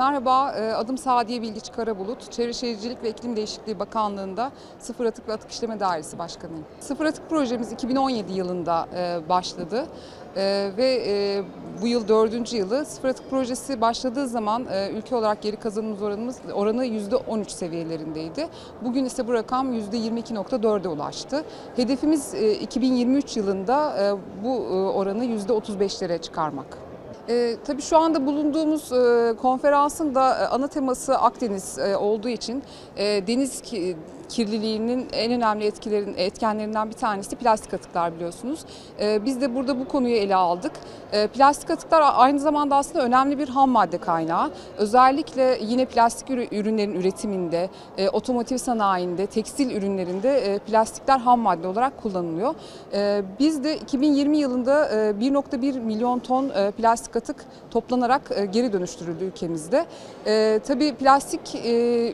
Merhaba, e, adım Sadiye Bilgiç Karabulut. Çevre Şehircilik ve İklim Değişikliği Bakanlığı'nda Sıfır Atık ve Atık İşleme Dairesi Başkanıyım. Sıfır Atık projemiz 2017 yılında e, başladı. E, ve bu yıl dördüncü yılı sıfır atık projesi başladığı zaman ülke olarak geri kazanımız oranımız oranı %13 seviyelerindeydi. Bugün ise bu rakam %22.4'e ulaştı. Hedefimiz e, 2023 yılında bu oranı %35'lere çıkarmak. E, tabii şu anda bulunduğumuz e, konferansın da e, ana teması Akdeniz e, olduğu için e, deniz ki- kirliliğinin en önemli etkilerin etkenlerinden bir tanesi plastik atıklar biliyorsunuz. E, biz de burada bu konuyu ele aldık. E, plastik atıklar aynı zamanda aslında önemli bir ham madde kaynağı. Özellikle yine plastik ürü- ürünlerin üretiminde, e, otomotiv sanayinde, tekstil ürünlerinde e, plastikler ham madde olarak kullanılıyor. E, biz de 2020 yılında e, 1.1 milyon ton e, plastik atık toplanarak e, geri dönüştürüldü ülkemizde. E, tabii plastik e,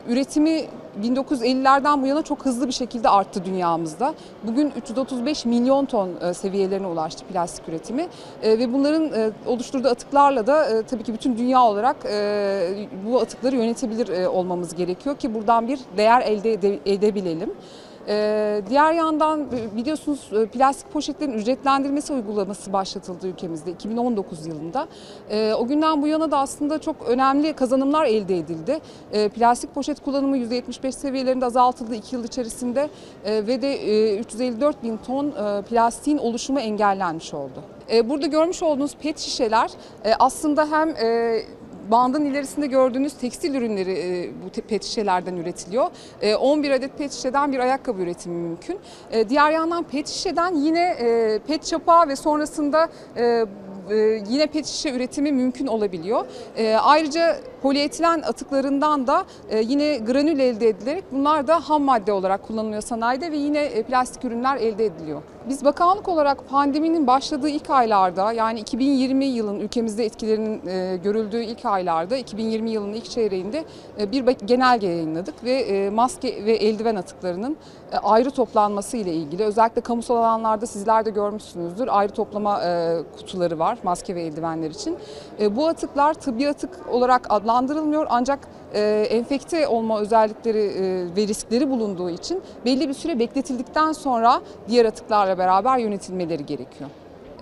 üretimi 1950'lerden bu yana çok hızlı bir şekilde arttı dünyamızda. Bugün 335 milyon ton e, seviyelerine ulaştı plastik üretimi E, ve bunların e, oluşturduğu atıklarla da tabii ki bütün dünya olarak bu atıkları yönetebilir olmamız gerekiyor ki buradan bir değer elde ede- edebilelim. Ee, diğer yandan e, biliyorsunuz e, plastik poşetlerin ücretlendirmesi uygulaması başlatıldı ülkemizde 2019 yılında. Ee, o günden bu yana da aslında çok önemli kazanımlar elde edildi. Ee, plastik poşet kullanımı %75 seviyelerinde azaltıldı 2 yıl içerisinde ve de e, 354 bin ton e, plastiğin oluşumu engellenmiş oldu. Burada görmüş olduğunuz pet şişeler e, aslında hem e, bandın ilerisinde gördüğünüz tekstil ürünleri e, bu pet şişelerden üretiliyor. E, 11 adet pet şişeden bir ayakkabı üretimi mümkün. E, diğer yandan pet şişeden yine e, pet çapa ve sonrasında e, e, yine pet şişe üretimi mümkün olabiliyor. E, ayrıca polietilen atıklarından da e, yine granül elde edilerek bunlar da ham madde olarak kullanılıyor sanayide ve yine plastik ürünler elde ediliyor. Biz bakanlık olarak pandeminin başladığı ilk aylarda yani 2020 yılın ülkemizde etkilerinin e, görüldüğü ilk aylarda 2020 yılının ilk çeyreğinde e, bir genelge yayınladık ve e, maske ve eldiven atıklarının ayrı toplanması ile ilgili özellikle kamusal alanlarda sizler de görmüşsünüzdür ayrı toplama kutuları var maske ve eldivenler için. Bu atıklar tıbbi atık olarak adlandırılmıyor ancak enfekte olma özellikleri ve riskleri bulunduğu için belli bir süre bekletildikten sonra diğer atıklarla beraber yönetilmeleri gerekiyor.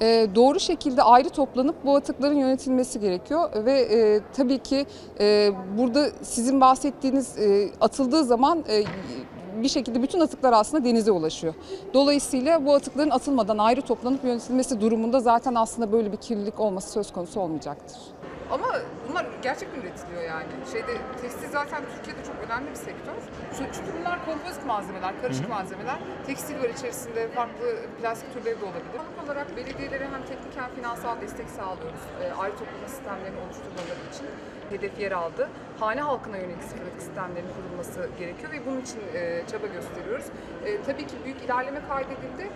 E, doğru şekilde ayrı toplanıp bu atıkların yönetilmesi gerekiyor ve e, tabii ki e, burada sizin bahsettiğiniz e, atıldığı zaman e, bir şekilde bütün atıklar aslında denize ulaşıyor. Dolayısıyla bu atıkların atılmadan ayrı toplanıp yönetilmesi durumunda zaten aslında böyle bir kirlilik olması söz konusu olmayacaktır. Ama bunlar gerçekten üretiliyor yani. Şeyde tekstil zaten Türkiye'de çok önemli bir sektör. Çünkü bunlar kompozit malzemeler, karışık malzemeler. Tekstil var içerisinde farklı plastik türleri de olabilir. Halk olarak belediyelere hem teknik hem finansal destek sağlıyoruz. E, ayrı toplama sistemlerini oluşturmaları için hedef yer aldı. Hane halkına yönelik sıfır atık sistemlerinin kurulması gerekiyor ve bunun için e, çaba gösteriyoruz. E, tabii ki büyük ilerleme kaydedildi.